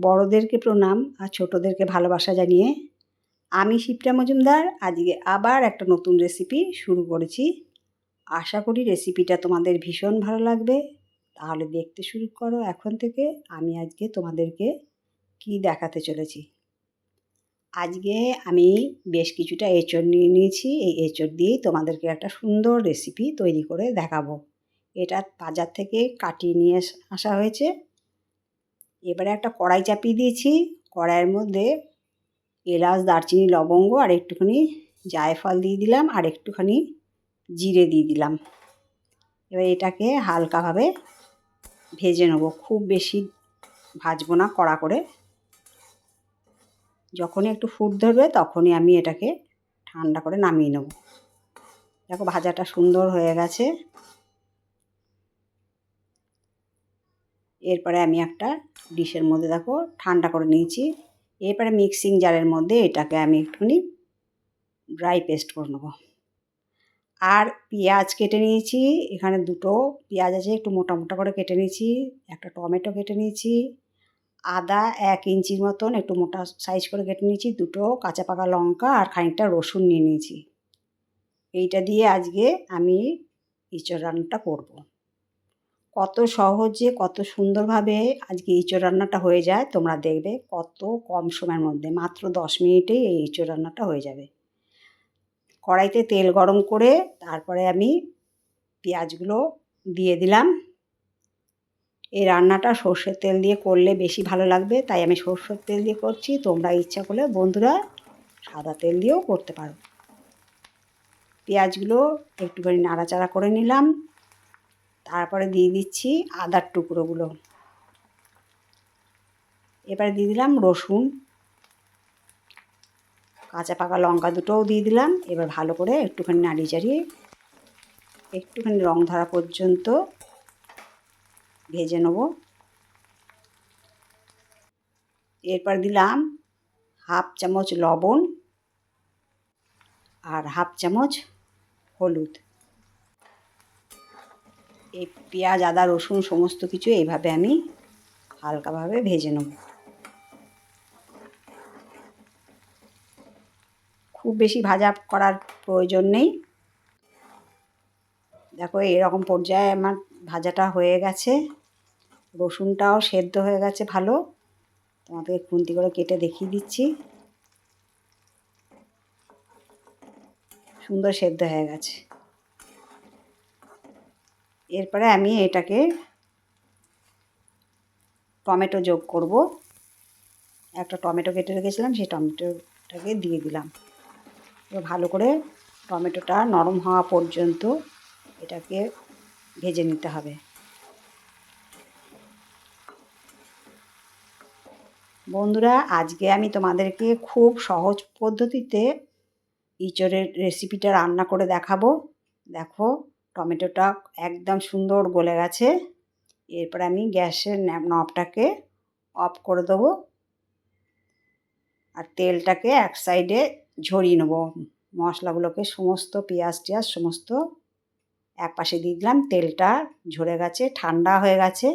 বড়োদেরকে প্রণাম আর ছোটোদেরকে ভালোবাসা জানিয়ে আমি শিপ্রা মজুমদার। আজকে আবার একটা নতুন রেসিপি শুরু করেছি। আশা করি রেসিপিটা তোমাদের ভীষণ ভালো লাগবে। তাহলে দেখতে শুরু করো এখন থেকে। আমি আজকে তোমাদেরকে কি দেখাতে চলেছি? আজকে আমি বেশ কিছুটা এঁচড় নিয়ে নিয়েছি। এই এঁচড় দিয়েই তোমাদেরকে একটা সুন্দর রেসিপি তৈরি করে দেখাবো। এটা বাজার থেকে কাটিয়ে নিয়ে আসা হয়েছে। এবারে একটা কড়াই চাপিয়ে দিয়েছি। কড়াইয়ের মধ্যে এলাচ, দারচিনি, লবঙ্গ আর একটুখানি জায়ফল দিয়ে দিলাম আর একটুখানি জিরে দিয়ে দিলাম। এবার এটাকে হালকাভাবে ভেজে নেব। খুব বেশি ভাজবো না কড়া করে। যখনই একটু ফুট ধরবে তখনই আমি এটাকে ঠান্ডা করে নামিয়ে নেব। দেখো ভাজাটা সুন্দর হয়ে গেছে। এরপরে আমি একটা ডিশের মধ্যে দেখো ঠান্ডা করে নিয়েছি। এরপরে মিক্সিং জারের মধ্যে এটাকে আমি একটুখানি ড্রাই পেস্ট করে নেব। আর পেঁয়াজ কেটে নিয়েছি, এখানে দুটো পেঁয়াজ আছে, একটু মোটা মোটা করে কেটে নিয়েছি, একটা টমেটো কেটে নিয়েছি, আদা এক ইঞ্চির মতন একটু মোটা সাইজ করে কেটে নিয়েছি, দুটো কাঁচা পাকা লঙ্কা আর খানিকটা রসুন নিয়ে নিয়েছি। এইটা দিয়ে আজকে আমি ইঁচড় রান্নাটা করব। কত সহজে, কত সুন্দরভাবে আজকে ইঁচড় রান্নাটা হয়ে যায়, তোমরা দেখবে কত কম সময়ের মধ্যে, মাত্র দশ মিনিটেই এই ইঁচড় রান্নাটা হয়ে যাবে। কড়াইতে তেল গরম করে তারপরে আমি পেঁয়াজগুলো দিয়ে দিলাম। এই রান্নাটা সর্ষের তেল দিয়ে করলে বেশি ভালো লাগবে, তাই আমি সর্ষের তেল দিয়ে করছি। তোমরা ইচ্ছা করলে বন্ধুরা সাদা তেল দিয়েও করতে পারো। পেঁয়াজগুলো একটুখানি নাড়াচাড়া করে নিলাম। তারপরে দিয়ে দিচ্ছি আদার টুকরোগুলো। এবারে দিয়ে দিলাম রসুন। কাঁচা পাকা লঙ্কা দুটোও দিয়ে দিলাম। এবার ভালো করে একটুখানি নাড়িয়ে চাড়িয়ে একটুখানি রং ধরা পর্যন্ত ভেজে নেব। এরপর দিলাম হাফ চামচ লবণ আর হাফ চামচ হলুদ। এই পেঁয়াজ, আদা, রসুন সমস্ত কিছু এইভাবে আমি হালকাভাবে ভেজে নেব। খুব বেশি ভাজা করার প্রয়োজন নেই। দেখো, এরকম পর্যায়ে আমার ভাজাটা হয়ে গেছে। রসুনটাও সেদ্ধ হয়ে গেছে ভালো। তোমাদেরকে খুন্তি করে কেটে দেখিয়ে দিচ্ছি। সুন্দর সেদ্ধ হয়ে গেছে। এরপরে আমি এটাকে টমেটো যোগ করব। একটা টমেটো কেটে রেখেছিলাম, সেই টমেটোটাকে দিয়ে দিলাম। ভালো করে টমেটোটা নরম হওয়া পর্যন্ত এটাকে ভেজে নিতে হবে। বন্ধুরা, আজকে আমি তোমাদেরকে খুব সহজ পদ্ধতিতে ইঁচড়ের রেসিপিটা রান্না করে দেখাবো। দেখো টমেটোটা একদম সুন্দর গলে গেছে। এরপরে আমি গ্যাসের নবটাকে অফ করে দেবো আর তেলটাকে এক সাইডে ঝরিয়ে নেব। মশলাগুলোকে সমস্ত পেঁয়াজ টিয়াজ সমস্ত এক পাশে দিয়ে দিলাম। তেলটা ঝরে গেছে, ঠান্ডা হয়ে গেছে।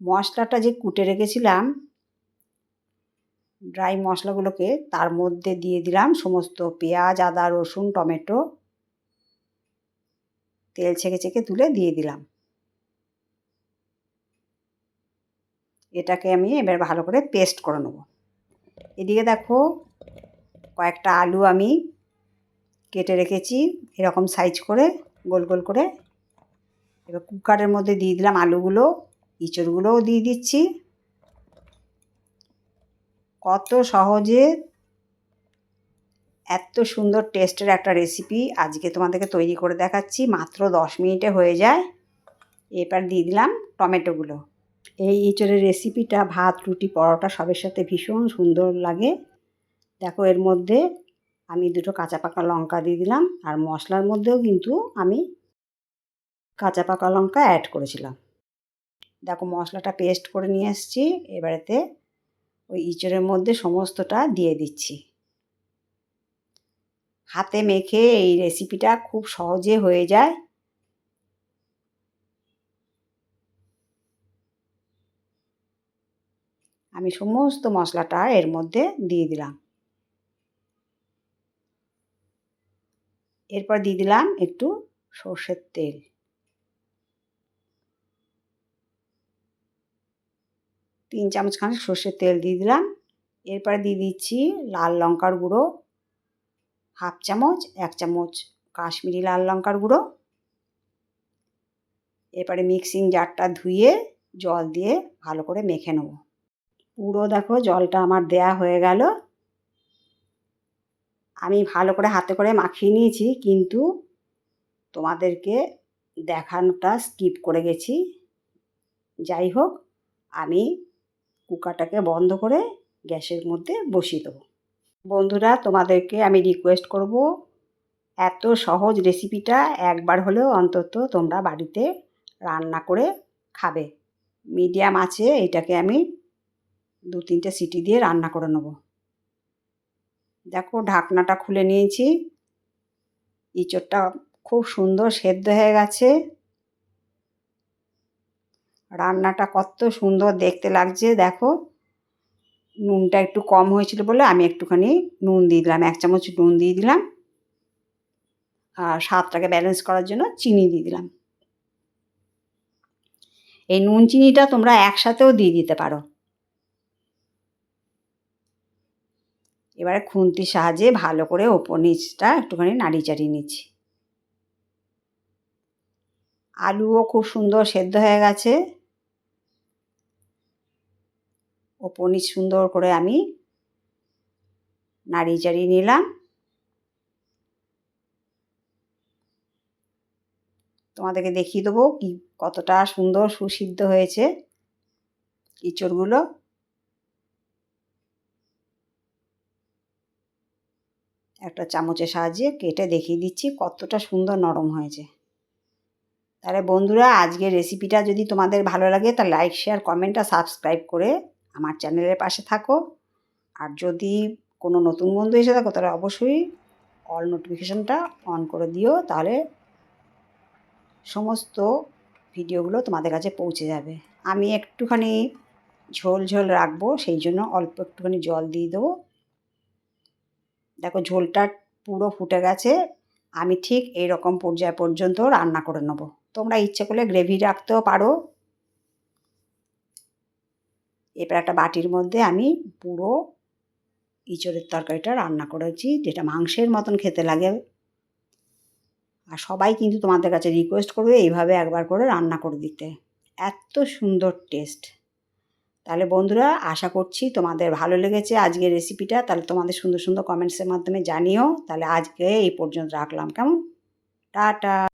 মশলাটা যে কুটে রেখেছিলাম, ড্রাই মশলাগুলোকে তার মধ্যে দিয়ে দিলাম। সমস্ত পেঁয়াজ, আদা, রসুন, টমেটো তেল ছেঁকে ছেঁকে তুলে দিয়ে দিলাম। এটাকে আমি এবার ভালো করে পেস্ট করে নেব। এদিকে দেখো কয়েকটা আলু আমি কেটে রেখেছি, এরকম সাইজ করে, গোল গোল করে। এবার কুকারের মধ্যে দিয়ে দিলাম আলুগুলো, ইঁচড়গুলোও দিয়ে দিচ্ছি। কত সহজে এত সুন্দর টেস্টের একটা রেসিপি আজকে তোমাদেরকে তৈরি করে দেখাচ্ছি, মাত্র দশ মিনিটে হয়ে যায়। এবার দিয়ে দিলাম টমেটোগুলো এই ইঁচড়ের রেসিপিটা ভাত, রুটি, পরোটা সবের সাথে ভীষণ সুন্দর লাগে। দেখো এর মধ্যে আমি দুটো কাঁচা পাকা লঙ্কা দিয়ে দিলাম আর মশলার মধ্যেও কিন্তু আমি কাঁচা পাকা লঙ্কা অ্যাড করেছিলাম। দেখো মশলাটা পেস্ট করে নিয়ে এসেছি, এবারেতে ওই ইঁচড়ের মধ্যে সমস্তটা দিয়ে দিচ্ছি। হাতে মেখে এই রেসিপিটা খুব সহজে হয়ে যায়। আমি সমস্ত মশলাটা এর মধ্যে দিয়ে দিলাম। এরপর দিয়ে দিলাম একটু সর্ষের তেল। তিন চামচ খানিক সর্ষের তেল দিয়ে দিলাম। এরপরে দিয়ে দিচ্ছি লাল লঙ্কার গুঁড়ো। হাফ চামচ, এক চামচ কাশ্মীরি লাল লঙ্কার গুঁড়ো। এরপরে মিক্সিং জারটা ধুয়ে জল দিয়ে ভালো করে মেখে নেব। পুরো দেখো জলটা আমার দেয়া হয়ে গেল। আমি ভালো করে হাতে করে মাখিয়ে নিয়েছি, কিন্তু তোমাদেরকে দেখানোটা স্কিপ করে গেছি। যাই হোক, আমি কুকারটাকে বন্ধ করে গ্যাসের মধ্যে বসিয়ে দেবো। বন্ধুরা, তোমাদেরকে আমি রিকোয়েস্ট করব, এত সহজ রেসিপিটা একবার হলেও অন্তত তোমরা বাড়িতে রান্না করে খাবে। মিডিয়াম আছে, এটাকে আমি দু তিনটে সিটি দিয়ে রান্না করে নেব। দেখো, ঢাকনাটা খুলে নিয়েছি। ইঁচড়টা খুব সুন্দর সেদ্ধ হয়ে গেছে। রান্নাটা কত সুন্দর দেখতে লাগছে, দেখো। নুনটা একটু কম হয়েছিল বলে আমি একটুখানি নুন দিয়ে দিলাম, এক চামচ নুন দিয়ে দিলাম। আর স্বাদটাকে ব্যালেন্স করার জন্য চিনি দিয়ে দিলাম। এই নুন চিনিটা তোমরা একসাথেও দিয়ে দিতে পারো। এবারে খুন্তির সাহায্যে ভালো করে ওপর নিচটা একটুখানি নাড়ি চাড়িয়ে নিচ্ছি। আলুও খুব সুন্দর সেদ্ধ হয়ে গেছে। ওপর নিচ সুন্দর করে আমি নাড়িয়ে চাড়িয়ে নিলাম। তোমাদেরকে দেখিয়ে দেবো কি কতটা সুন্দর সুসিদ্ধ হয়েছে ইঁচড়গুলো একটা চামচের সাহায্যে কেটে দেখিয়ে দিচ্ছি কতটা সুন্দর নরম হয়েছে। তাহলে বন্ধুরা, আজকের রেসিপিটা যদি তোমাদের ভালো লাগে তা লাইক শেয়ার কমেন্ট আর সাবস্ক্রাইব করে আমার চ্যানেলের পাশে থাকো। আর যদি কোনো নতুন বন্ধু এসে থাকো, তাহলে অবশ্যই অল নোটিফিকেশানটা অন করে দিও, তাহলে সমস্ত ভিডিওগুলো তোমাদের কাছে পৌঁছে যাবে। আমি একটুখানি ঝোল ঝোল রাখব, সেই জন্য অল্প একটুখানি জল দিয়ে দেবো। দেখো, ঝোলটা পুরো ফুটে গেছে। আমি ঠিক এই রকম পর্যায় পর্যন্ত রান্না করে নেব। তোমরা ইচ্ছে করলে গ্রেভি রাখতেও পারো। এবার একটা বাটির মধ্যে আমি পুরো ইঁচড়ের তরকারিটা রান্না করেছি, যেটা মাংসের মতন খেতে লাগে। আর সবাই কিন্তু তোমাদের কাছে রিকোয়েস্ট করবে এইভাবে একবার করে রান্না করে দিতে। এত সুন্দর টেস্ট তাহলে বন্ধুরা, আশা করছি তোমাদের ভালো লেগেছে আজকের রেসিপিটা তাহলে তোমাদের সুন্দর সুন্দর কমেন্টসের মাধ্যমে জানিও। তাহলে আজকে এই পর্যন্ত রাখলাম। কেমন? টাটা!